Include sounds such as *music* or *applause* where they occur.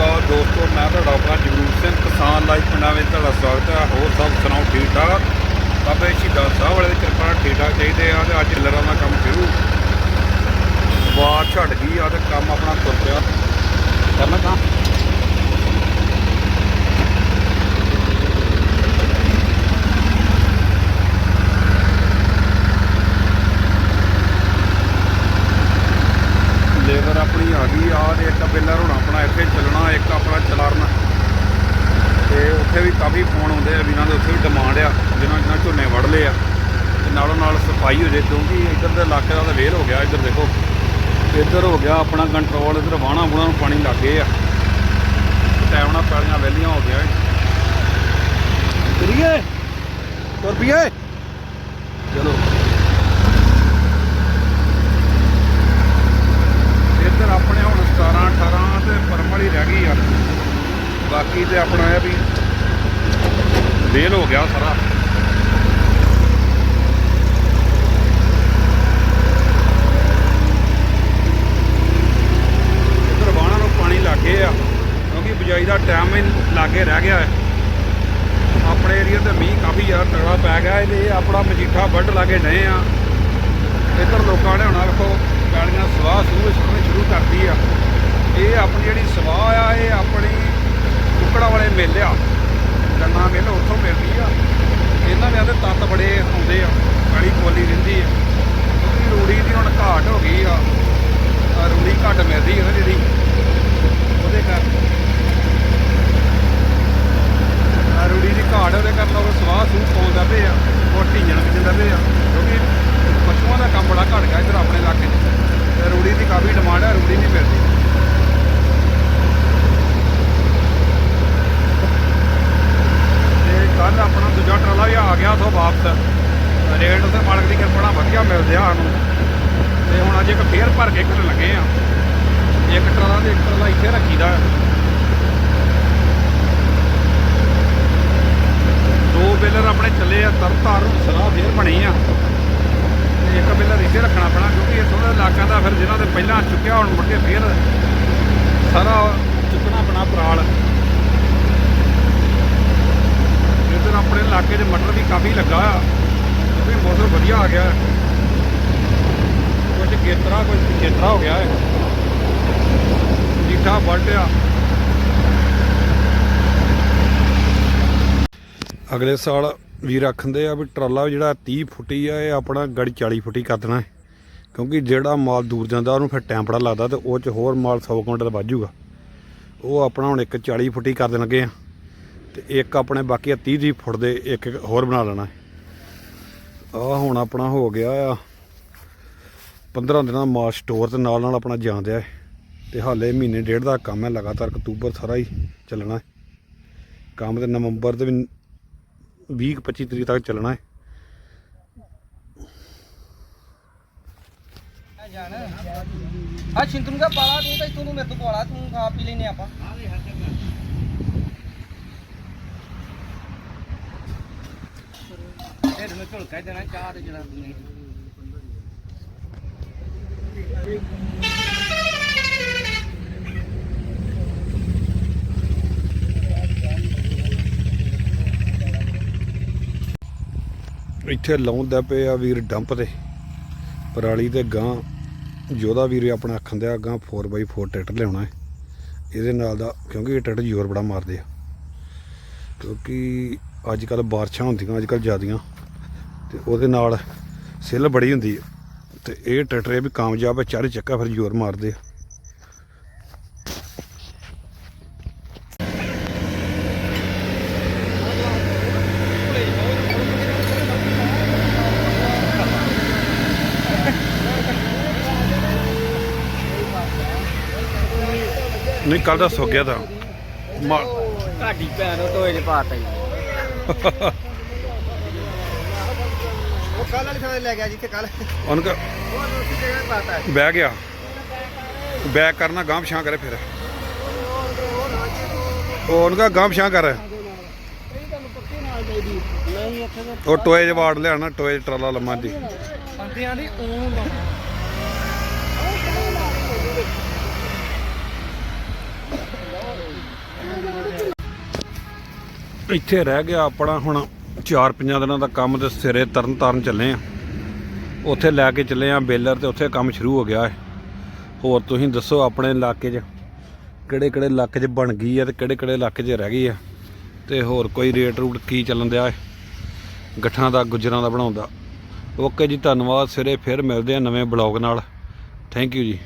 ਅਕਾਲ ਦੋਸਤੋ, ਮੈਂ ਤੁਹਾਡਾ ਆਪਣਾ ਜਗਰੂਪ ਸਿੰਘ ਕਿਸਾਨ ਲਾਈਫ ਪਿੰਡਾਂ ਵਿੱਚ ਤੁਹਾਡਾ ਸਵਾਗਤ ਹੈ। ਹੋਰ ਸਭ ਸੁਣਾਓ, ਠੀਕ ਠਾਕ? ਬਾਬੇ ਸ਼ਹੀਦਾਂ ਸਾਹਿਬ ਵਾਲੇ ਦੀ ਕਿਰਪਾ ਨਾਲ ਠੀਕ ਠਾਕ ਚਾਹੀਦੇ ਆ ਤੇ ਅੱਜ ਲਰਾਂ ਦਾ ਕੰਮ ਸ਼ੁਰੂ। ਬਾਤ ਛੱਡ ਗਈ ਆ ਤੇ ਕੰਮ ਆਪਣਾ ਤੁਰ ਪਿਆ। ਕਰਨਾ ਤਾਂ। ਆਪਣੀ ਇੱਕ ਬਿੱਲਰ ਹੁਣ ਆਪਣਾ, ਇੱਥੇ ਚੱਲਣਾ, ਇੱਕ ਆਪਣਾ ਚਲਾਰਨਾ ਤੇ ਉੱਥੇ ਵੀ ਕਾਫੀ ਫੋਨ ਆਉਂਦੇ ਆ ਵੀਰਾਂ ਦੇ ਉੱਥੇ ਵੀ ਡਿਮਾਂਡ ਆ, ਜਿਨ੍ਹਾਂ ਜਿਨ੍ਹਾਂ ਝੋਨੇ ਵੜ ਲਏ ਆ। ਤੇ ਨਾਲੋਂ ਨਾਲ ਸਫ਼ਾਈ ਹੋ ਜੇ, ਕਿਉਂਕਿ ਇੱਧਰ ਦੇ ਇਲਾਕੇ ਦਾ ਤਾਂ ਵੇਲ ਹੋ ਗਿਆ, ਇੱਧਰ ਦੇਖੋ। ਇੱਧਰ ਹੋ ਗਿਆ, ਆਪਣਾ ਕੰਟਰੋਲ ਇੱਧਰ ਵਾਹਣਾ ਬੁਣਾ ਨੂੰ ਪਾਣੀ ਲੱਗੇ ਆ। ਟਾਈਮ ਨਾਲ ਪੈਲੀਆਂ ਵਹਿਲੀਆਂ ਹੋ ਗਿਆ ਕਰੀਏ ਤੁਰ ਪਈਏ ਚਲੋ ਇੱਧਰ ਆਪਣੇ ਹੁਣ 17 18 ਤੇ ਪਰਮਲ ਹੀ ਰਹਿ ਗਈ ਆ ਬਾਕੀ ਤੇ ਆਪਣਾ ਇਹ ਵੀ ਵੇਲ ਹੋ ਗਿਆ ਸਾਰਾ। ਇੱਧਰ ਬਾਣਾ ਨੂੰ ਪਾਣੀ ਲੱਗੇ ਆ, ਕਿਉਂਕਿ ਬਿਜਾਈ ਦਾ ਟਾਈਮ ਹੀ ਲਾਗੇ ਰਹਿ ਗਿਆ ਹੈ। ਆਪਣੇ ਏਰੀਆ ਤੇ ਮੀਂਹ ਕਾਫੀ ਜ਼ਿਆਦਾ ਤਗੜਾ ਪੈ ਗਿਆ ਇਹ ਆਪਣਾ ਮਜੀਠਾ ਵੱਢ ਲਾਗੇ ਡਏ ਆ। ਇੱਧਰ ਲੋਕਾਂ ਨੇ ਹੁਣ ਆਹ ਵੇਖੋ ਗਾਲੀਆਂ ਸਵਾਹ ਸ਼ੁਰੂ ਸ਼ੁਰੂ ਸ਼ੁਰੂ ਕਰਤੀ ਆ। ਇਹ ਆਪਣੀ ਜਿਹੜੀ ਸਵਾਹ ਆ, ਇਹ ਆਪਣੀ ਮਿਲ ਆ ਗੰਨਾ ਮਿਲ, ਉੱਥੋਂ ਮਿਲਦੀ ਆ। ਇਹਨਾਂ ਦੇ ਆਦੇ ਤੱਤ ਬੜੇ ਆਉਂਦੇ ਆ। ਗਲੀ ਕੋਲੀ ਰਹਿੰਦੀ ਆ। ਕਿਉਂਕਿ ਰੂੜੀ ਦੀ ਹੁਣ ਘਾਟ ਹੋ ਗਈ ਆ ਆਹ ਰੂੜੀ ਘੱਟ ਮਿਲਦੀ ਹੈ ਨਾ ਜਿਹੜੀ ਉਹਦੇ ਕਰਕੇ ਆਹ ਰੂੜੀ ਦੀ ਘਾਟ ਉਹਦੇ ਕਾਰਨ ਲੋਕ ਸਵਾਹ ਸੂ ਪਾਉਂਦਾ ਪਏ ਆ ਉਹ ਢੀਂਜਣ ਵੀ ਦਿੰਦਾ ਪਏ ਆ ਕਿਉਂਕਿ ਪਸ਼ੂਆਂ ਦਾ ਕੰਮ ਬੜਾ ਘਟ ਗਿਆ ਇੱਧਰ ਆਪਣੇ ਇਲਾਕੇ 'ਚ ਤੇ ਰੂੜੀ ਦੀ ਕਾਫੀ ਡਿਮਾਂਡ ਹੈ ਰੂੜੀ ਨਹੀਂ ਮਿਲਦੀ ਤੇ ਕੱਲ ਆਪਣਾ ਦੂਜਾ ਆ ਗਿਆ ਉਥੋਂ ਵਾਪਸ। ਰੇਟ ਉਥੇ ਮਾਲਕ ਦੀ ਕਿਰਪਾ ਨਾਲ ਵਧੀਆ ਮਿਲਦੇ ਆ ਸਾਨੂੰ। ਤੇ ਹੁਣ ਅੱਜ ਇੱਕ ਫੇਰ ਭਰ ਕੇ ਘੁੰਮਣ ਲੱਗੇ ਆ। ਇੱਕ ਟਰਾਲਾ ਤੇ ਇੱਕ ਟਰਾਲਾ ਇੱਥੇ ਰੱਖੀਦਾ। ਦੋ ਬੇਲਰ ਆਪਣੇ ਚੱਲੇ ਆ ਤਰਤਾਰ ਸਲਾਹ ਫੇਰ ਬਣੀ ਆ। ਤੇ ਇੱਕ ਬੇਲਰ ਇੱਥੇ ਰੱਖਣਾ ਪੈਣਾ, ਕਿਉਂਕਿ ਇਹ ਥੋੜਾ ਇਲਾਕਾ ਦਾ ਫਿਰ ਜਿਹਨਾਂ ਦੇ ਪਹਿਲਾਂ ਚੁੱਕਿਆ, ਹੁਣ ਮੁੜ ਕੇ ਫੇਰ ਸਾਰਾ ਚੁੱਕਣਾ ਪੈਣਾ ਪਰਾਲ ਇੱਧਰ ਆਪਣੇ ਇਲਾਕੇ 'ਚ ਮਟਰ ਵੀ ਕਾਫੀ ਲੱਗਾ ਆ। ਕਿਉਂਕਿ ਮੌਸਮ ਵਧੀਆ ਆ ਗਿਆ। ਕੁਝ ਗੇਤਰਾ ਕੁਝ ਗੇਤਰਾ ਹੋ ਗਿਆ ਹੈ ਜੀਠਾ ਵੱਢਿਆ ਅਗਲੇ ਸਾਲ ਵੀ ਰੱਖਦੇ ਆ ਵੀ ਟਰਾਲਾ ਜਿਹੜਾ 30 ਫੁੱਟੀ ਆ, ਇਹ ਆਪਣਾ ਗੜੀ 40 ਫੁੱਟੀ ਕਰ ਦੇਣਾ। ਕਿਉਂਕਿ ਜਿਹੜਾ ਮਾਲ ਦੂਰ ਜਾਂਦਾ, ਉਹਨੂੰ ਫਿਰ ਟਾਈਮ ਬੜਾ ਲੱਗਦਾ ਤੇ ਉਹ ਚ ਹੋਰ ਮਾਲ 100 ਕੁਇੰਟਲ ਵੱਜੂਗਾ ਉਹ ਆਪਣਾ ਹੁਣ ਇੱਕ 40 ਫੁੱਟੀ ਕਰ ਦੇਣ ਲੱਗੇ ਆ। ਤੇ ਇੱਕ ਆਪਣੇ ਬਾਕੀ ਆ 30 30 ਫੁੱਟ ਦੇ ਇੱਕ ਹੋਰ ਬਣਾ ਲੈਣਾ। ਆ ਹੁਣ ਆਪਣਾ ਹੋ ਗਿਆ ਆ। 15 ਦਿਨਾਂ ਮਾਲ ਸਟੋਰ ਤੇ ਨਾਲ ਨਾਲ ਆਪਣਾ ਜਾਂਦਿਆ ਹੈ। ਤੇ ਹਾਲੇ ਮਹੀਨੇ ਡੇਢ ਦਾ ਕੰਮ ਹੈ, ਲਗਾਤਾਰ ਅਕਤੂਬਰ ਸਾਰਾ ਹੀ ਚੱਲਣਾ ਹੈ। ਕੰਮ ਤੇ ਨਵੰਬਰ ਦੇ ਵੀ 20 25 ਤਰੀਕ ਤੱਕ ਚੱਲਣਾ ਹੈ। ਆ ਸ਼ਿੰਤੂ ਨੂੰ ਕਹ ਪਾਲਾ ਤੂੰ ਤਾਂ ਇੱਥੋਂ ਤੂੰ ਮੇਰੇ ਤੋਂ ਪਵਾਲਾ ਤੂੰ ਖਾ ਪੀ ਲੈਨੇ ਆਪਾਂ। ਨੂੰ ਝੁਲਕਾ ਦੇਣਾ, ਚਾਹ ਤੇ ਜਰਾ ਪੀਣੀ ਇੱਥੇ ਲਾਉਂਦਾ ਪਏ ਆ ਵੀਰ ਡੰਪ ਤੇ। ਪਰਾਲੀ ਤੇ ਗਾਂ ਜੋਦਾ ਵੀਰ ਆਪਣਾ ਆਖਣ ਦਿਆ, ਗਾਂ 4x4 ਟਰੈਕਟਰ ਲਿਆਉਣਾ ਹੈ। ਇਹਦੇ ਨਾਲ ਦਾ, ਕਿਉਂਕਿ ਇਹ ਟਰੈਕਟਰ ਜ਼ੋਰ ਬੜਾ ਮਾਰਦੇ ਆ। ਕਿਉਂਕਿ ਅੱਜ ਕੱਲ ਬਾਰਿਸ਼ਾਂ ਹੁੰਦੀਆਂ, ਅੱਜ ਕੱਲ ਜ਼ਿਆਦੀਆਂ। ਤੇ ਉਹਦੇ ਨਾਲ ਸਿੱਲ ਬੜੀ ਹੁੰਦੀ ਹੈ ਤੇ ਇਹ ਟਰੈਕਟਰ ਇਹ ਵੀ ਕਾਮਯਾਬ ਹੈ ਚਾਰੇ ਚੱਕਾ ਫਿਰ ਜ਼ੋਰ ਮਾਰਦੇ ਆ। ਨਹੀਂ ਕੱਲ ਦਾ ਸੁੱਕ ਗਿਆ ਤਾਂ। ਤੁਹਾਡੀ ਭੈਣ ਨੂੰ ਟੋਏ 'ਚ ਪਾਤਾ ਜੀ। ਉਹ *laughs* ਕੱਲ ਵਾਲੀ ਥਾਂ ਲੈ ਗਿਆ ਜਿੱਥੇ ਕੱਲ ਉਹਨੂੰ ਕਹ ਉਹ ਉਸੇ ਜਗ੍ਹਾ ਪਾਤਾ ਬਹਿ ਗਿਆ। ਬੈਕ ਕਰਨਾ ਗਾਂਹ ਪਛਾਂ ਕਰੇ ਫਿਰ। ਉਹ ਉਹਨੂੰ ਕਹ ਗਾਂਹ ਪਛਾਂ ਕਰ। ਨਹੀਂ ਇੱਥੇ ਤਾਂ ਉਹ ਟੋਏ 'ਚ ਵਾੜ ਲਿਆਣਾ ਟੋਏ 'ਚ ਟਰਾਲਾ ਲੰਮਾ ਦੀ ਬੰਦਿਆਂ ਦੀ ਊਂ ਦਾ ਇੱਥੇ ਰਹਿ ਗਿਆ ਆਪਣਾ ਹੁਣ। 4-5 ਦਿਨਾਂ ਦਾ ਕੰਮ ਤੇ ਸਿਰੇ ਤਰਨ ਤਾਰਨ ਚੱਲੇ ਆ। ਉੱਥੇ ਲੈ ਕੇ ਚੱਲੇ ਆ ਬੇਲਰ ਤੇ ਉੱਥੇ ਕੰਮ ਸ਼ੁਰੂ ਹੋ ਗਿਆ ਹੈ ਹੋਰ ਤੁਸੀਂ ਦੱਸੋ ਆਪਣੇ ਇਲਾਕੇ 'ਚ ਕਿਹੜੇ ਕਿਹੜੇ ਇਲਾਕੇ 'ਚ ਬਣ ਗਈ ਹੈ ਤੇ ਕਿਹੜੇ ਕਿਹੜੇ ਇਲਾਕੇ 'ਚ ਰਹਿ ਗਈ ਆ ਤੇ ਹੋਰ ਕੋਈ ਰੇਟ ਰੂਟ ਕੀ ਚੱਲਣ ਦਿਆ ਹੈ ਗੱਠਾਂ ਦਾ, ਗੁੱਜਰਾਂ ਦਾ ਬਣਾਉਂਦਾ। ਓਕੇ ਜੀ, ਧੰਨਵਾਦ। ਸਿਰੇ ਫਿਰ ਮਿਲਦੇ ਆ ਨਵੇਂ ਬਲੌਗ ਨਾਲ। ਥੈਂਕ ਯੂ ਜੀ।